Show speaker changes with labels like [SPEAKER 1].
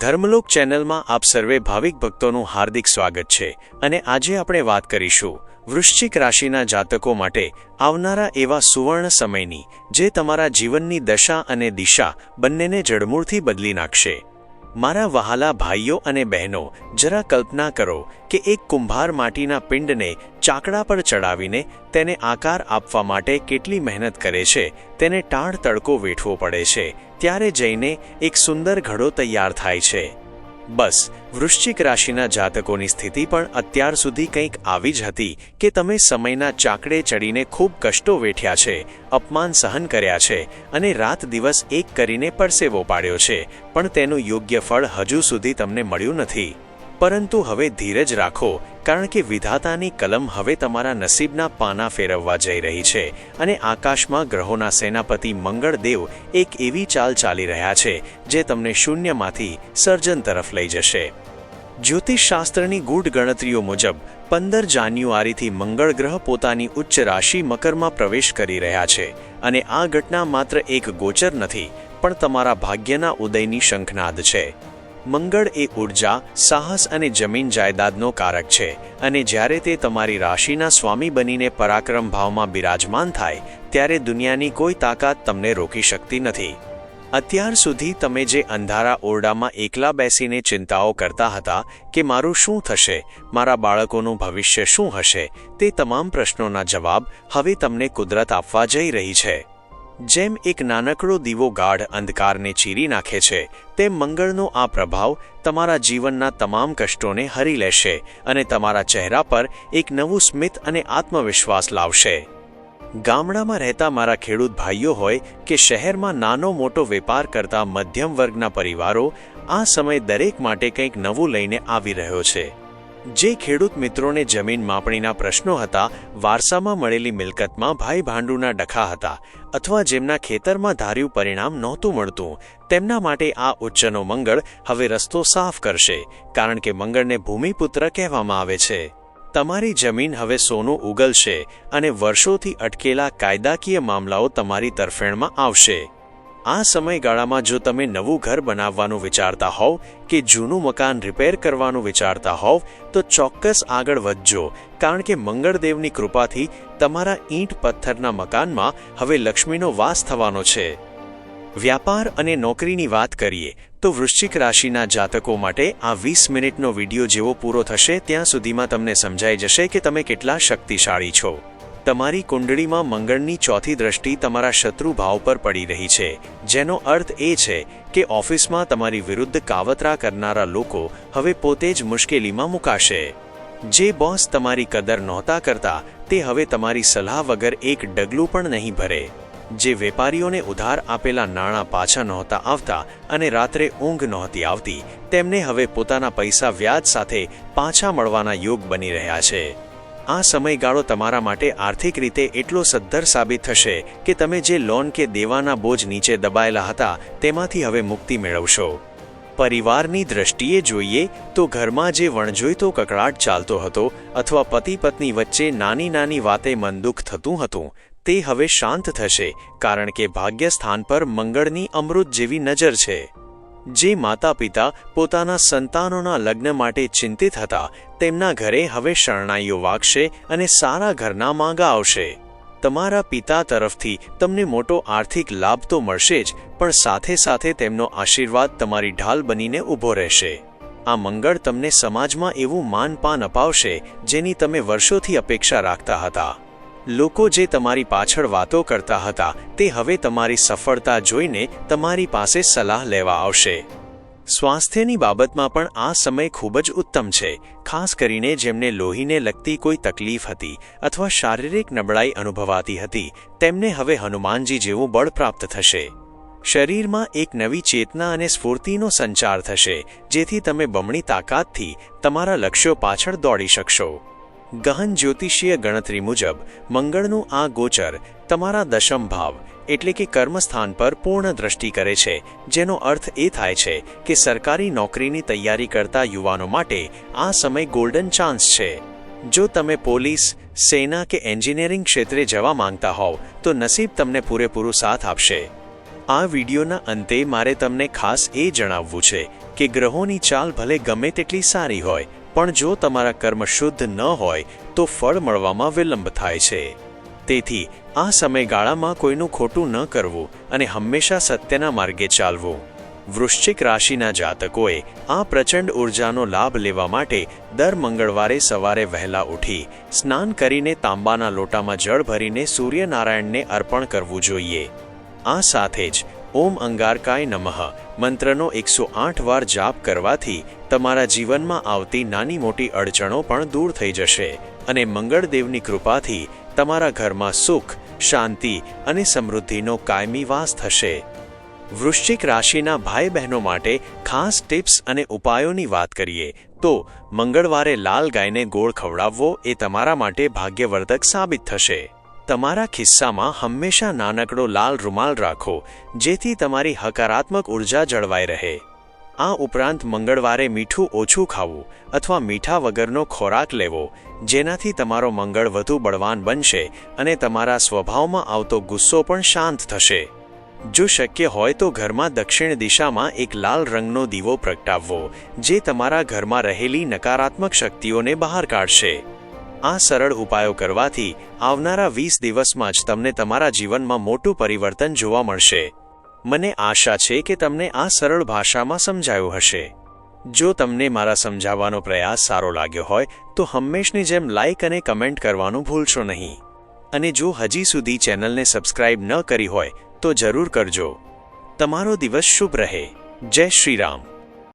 [SPEAKER 1] ધર્મલોક ચેનલમાં આપ સર્વે ભાવિક ભક્તોનું હાર્દિક સ્વાગત છે અને આજે આપણે વાત કરીશું વૃશ્ચિક રાશિના જાતકો માટે આવનારા એવા સુવર્ણ સમયની જે તમારા જીવનની દશા અને દિશા બંનેને જડમૂળથી બદલી નાખશે. મારા વહાલા ભાઈઓ અને બહેનો, જરા કલ્પના કરો કે એક કુંભાર માટીના પિંડને ચાકડા પર ચડાવીને તેને આકાર આપવા માટે કેટલી મહેનત કરે છે, તેને ટાળ તડકો વેઠવો પડે છે, ત્યારે જઈને એક સુંદર ઘડો તૈયાર થાય છે. બસ, વૃશ્ચિક રાશિના જાતકોની સ્થિતિ પણ અત્યાર સુધી કંઈક આવી જ હતી કે તમે સમયના ચાકડે ચડીને ખૂબ કષ્ટો વેઠ્યા છે, અપમાન સહન કર્યા છે અને રાત દિવસ એક કરીને પરસેવો પાડ્યો છે, પણ તેનું યોગ્ય ફળ હજુ સુધી તમને મળ્યું નથી. પરંતુ હવે ધીરજ રાખો, કારણ કે વિધાતાની કલમ હવે તમારા નસીબના પાના ફેરવવા જઈ રહી છે અને આકાશમાં ગ્રહોના સેનાપતિ મંગળદેવ એક એવી ચાલ ચાલી રહ્યા છે જે તમને શૂન્યમાંથી સર્જન તરફ લઈ જશે. જ્યોતિષશાસ્ત્રની ગૂઢ ગણતરીઓ મુજબ, પંદર જાન્યુઆરીથી મંગળ ગ્રહ પોતાની ઉચ્ચ રાશિ મકરમાં પ્રવેશ કરી રહ્યા છે અને આ ઘટના માત્ર એક ગોચર નથી, પણ તમારા ભાગ્યના ઉદયની શંખનાદ છે. મંગળ એ ઊર્જા, સાહસ અને જમીન જાયદાદનો કારક છે અને જ્યારે તે તમારી રાશિના સ્વામી બનીને પરાક્રમ ભાવમાં બિરાજમાન થાય, ત્યારે દુનિયાની કોઈ તાકાત તમને રોકી શકતી નથી. અત્યાર સુધી તમે જે અંધારા ઓરડામાં એકલા બેસીને ચિંતાઓ કરતા હતા કે મારું શું થશે, મારા બાળકોનું ભવિષ્ય શું હશે, તે તમામ પ્રશ્નોના જવાબ હવે તમને કુદરત આપવા જઈ રહી છે. જેમ એક નાનકડો દીવો ગાઢ અંધકારને ચીરી નાખે છે, તેમ મંગળનો આ પ્રભાવ તમારા જીવનના તમામ કષ્ટોને હરી લેશે અને તમારા ચહેરા પર એક નવું સ્મિત અને આત્મવિશ્વાસ લાવશે. ગામડામાં રહેતા મારા ખેડૂત ભાઈઓ હોય કે શહેરમાં નાનો મોટો વેપાર કરતા મધ્યમ વર્ગના પરિવારો, આ સમય દરેક માટે કંઈક નવું લઈને આવી રહ્યો છે. જે ખેડૂત મિત્રોને જમીન માપણીના પ્રશ્નો હતા, વારસામાં મળેલી મિલકતમાં ભાઈ ભાંડુના ડખા હતા અથવા જેમના ખેતરમાં ધાર્યું પરિણામ નહોતું મળતું, તેમના માટે આ ઉચ્ચનો મંગળ હવે રસ્તો સાફ કરશે, કારણ કે મંગળને ભૂમિપુત્ર કહેવામાં આવે છે. તમારી જમીન હવે સોનું ઉગલશે અને વર્ષોથી અટકેલા કાયદાકીય મામલાઓ તમારી તરફેણમાં આવશે. આ સમયગાળામાં જો તમે નવું ઘર બનાવવાનું વિચારતા હોવ કે જૂનું મકાન રિપેર કરવાનું વિચારતા હોવ, તો ચોક્કસ આગળ વધજો, કારણ કે મંગળદેવની કૃપાથી તમારા ઈંટ પથ્થરના મકાનમાં હવે લક્ષ્મીનો વાસ થવાનો છે. વ્યાપાર અને નોકરીની વાત કરીએ, તો વૃશ્ચિક રાશિના જાતકો માટે આ વીસ મિનિટનો વીડિયો જેવો પૂરો થશે, ત્યાં સુધીમાં તમને સમજાઈ જશે કે તમે કેટલા શક્તિશાળી છો. તમારી કુંડળીમાં મંગળની ચોથી દ્રષ્ટિ તમારા શત્રુ ભાવ પર પડી રહી છે. જેનો અર્થ એ છે કે ઓફિસમાં તમારી વિરુદ્ધ કાવતરા કરનારા લોકો હવે પોતે જ મુશ્કેલીમાં મુકાશે. જે બોસ તમારી કદર નહોતા કરતા, તે હવે તમારી સલાહ વગર એક ડગલું પણ નહીં ભરે. જે વેપારીઓને ઉધાર આપેલા નાણાં પાછા નહોતા આવતા અને રાત્રે ઊંઘ નહોતી આવતી, તેમને હવે પોતાના પૈસા વ્યાજ સાથે પાછા મળવાના યોગ બની રહ્યા છે. આ સમયગાળો તમારા માટે આર્થિક રીતે એટલો સદ્ધર સાબિત થશે કે તમે જે લોન કે દેવાના બોજ નીચે દબાયેલા હતા, તેમાંથી હવે મુક્તિ મેળવશો. પરિવારની દ્રષ્ટિએ જોઈએ, તો ઘરમાં જે વણજોઈતો કકળાટ ચાલતો હતો, અથવા પતિ પત્ની વચ્ચે નાની નાની વાતે મનદુખ થતું હતું, તે હવે શાંત થશે, કારણ કે ભાગ્યસ્થાન પર મંગળની અમૃત જેવી નજર છે. જે માતા પિતા પોતાના સંતાનોના લગ્ન માટે ચિંતિત હતા, તેમના ઘરે હવે શરણાઈઓ વાગશે અને સારા ઘરના માંગા આવશે. તમારા પિતા તરફથી તમને મોટો આર્થિક લાભ તો મળશે જ, પણ સાથે સાથે તેમનો આશીર્વાદ તમારી ઢાલ બનીને ઊભો રહેશે. આ મંગળ તમને સમાજમાં એવું માનપાન અપાવશે, જેની તમે વર્ષોથી અપેક્ષા રાખતા હતા. લોકો જે તમારી પાછળ વાતો કરતા હતા, તે હવે તમારી સફળતા જોઈને તમારી પાસે સલાહ લેવા આવશે. સ્વાસ્થ્યની બાબતમાં પણ આ સમય ખૂબ જ ઉત્તમ છે, ખાસ કરીને જેમને લોહીને લગતી કોઈ તકલીફ હતી અથવા શારીરિક નબળાઈ અનુભવાતી હતી, તેમને હવે હનુમાનજી જેવું બળ પ્રાપ્ત થશે. શરીરમાં એક નવી ચેતના અને સ્ફૂર્તિનો સંચાર થશે, જેથી તમે બમણી તાકાતથી તમારા લક્ષ્યો પાછળ દોડી શકશો. ગહન જ્યોતિષીય ગણતરી મુજબ, મંગળનું આ ગોચર તમારા દશમ ભાવ એટલે કે કર્મસ્થાન પર પૂર્ણ દ્રષ્ટિ કરે છે, જેનો અર્થ એ થાય છે કે સરકારી નોકરીની તૈયારી કરતા યુવાનો માટે આ સમય ગોલ્ડન ચાન્સ છે. જો તમે પોલીસ, સેના કે એન્જિનિયરિંગ ક્ષેત્રે જવા માંગતા હોવ, તો નસીબ તમને પૂરેપૂરું સાથ આપશે. આ વિડીયોના અંતે મારે તમને ખાસ એ જણાવવું છે કે ગ્રહોની ચાલ ભલે ગમે તેટલી સારી હોય પણ જો તમારા કર્મ શુદ્ધ ન હોય, તો ફળ મળવામાં વિલંબ થાય છે. તેથી, આ સમયગાળામાં કોઈનું ખોટું ન કરવું અને હંમેશા સત્યના માર્ગે ચાલવું. વૃશ્ચિક રાશિના જાતકોએ આ પ્રચંડ ઉર્જાનો લાભ લેવા માટે દર મંગળવારે સવારે વહેલા ઉઠી, સ્નાન કરીને તાંબાના લોટામાં જળ ભરીને સૂર્યનારાયણને અર્પણ કરવું જોઈએ. આ સાથે જ ઓમ અંગારકાય નમઃ. મંત્રનો એકસો આઠ વાર જાપ કરવાથી તમારા જીવનમાં આવતી નાની મોટી અડચણો પણ દૂર થઈ જશે અને મંગળદેવની કૃપાથી તમારા ઘરમાં સુખ, શાંતિ અને સમૃદ્ધિનો કાયમી વાસ થશે. વૃશ્ચિક રાશિના ભાઈ બહેનો માટે ખાસ ટિપ્સ અને ઉપાયોની વાત કરીએ તો મંગળવારે લાલ ગાયને ગોળ ખવડાવવો એ તમારા માટે ભાગ્યવર્ધક સાબિત થશે. તમારા ખિસ્સામાં હંમેશા નાનકડો લાલ રૂમાલ રાખો, જેથી તમારી હકારાત્મક ઊર્જા જળવાઈ રહે. આ ઉપરાંત મંગળવારે મીઠું ઓછું ખાવું અથવા મીઠા વગરનો ખોરાક લેવો, જેનાથી તમારો મંગળ વધુ બળવાન બનશે અને તમારા સ્વભાવમાં આવતો ગુસ્સો પણ શાંત થશે. જો શક્ય હોય તો ઘરમાં દક્ષિણ દિશામાં એક લાલ રંગનો દીવો પ્રગટાવવો, જે તમારા ઘરમાં રહેલી નકારાત્મક શક્તિઓને બહાર કાઢશે. આ સરળ ઉપાયો કરવાથી આવનારા વીસ દિવસમાં જ તમને તમારા જીવનમાં મોટું પરિવર્તન જોવા મળશે. મને આશા છે કે તમને આ સરળ ભાષામાં સમજાયું હશે. જો તમને મારા સમજાવવાનો પ્રયાસ સારો લાગ્યો હોય, તો હંમેશની જેમ લાઇક અને કમેન્ટ કરવાનું ભૂલશો નહીં. અને જો હજી સુધી ચેનલને સબસ્ક્રાઇબ ન કરી હોય, તો જરૂર કરજો. તમારો દિવસ શુભ રહે. જય શ્રી રામ.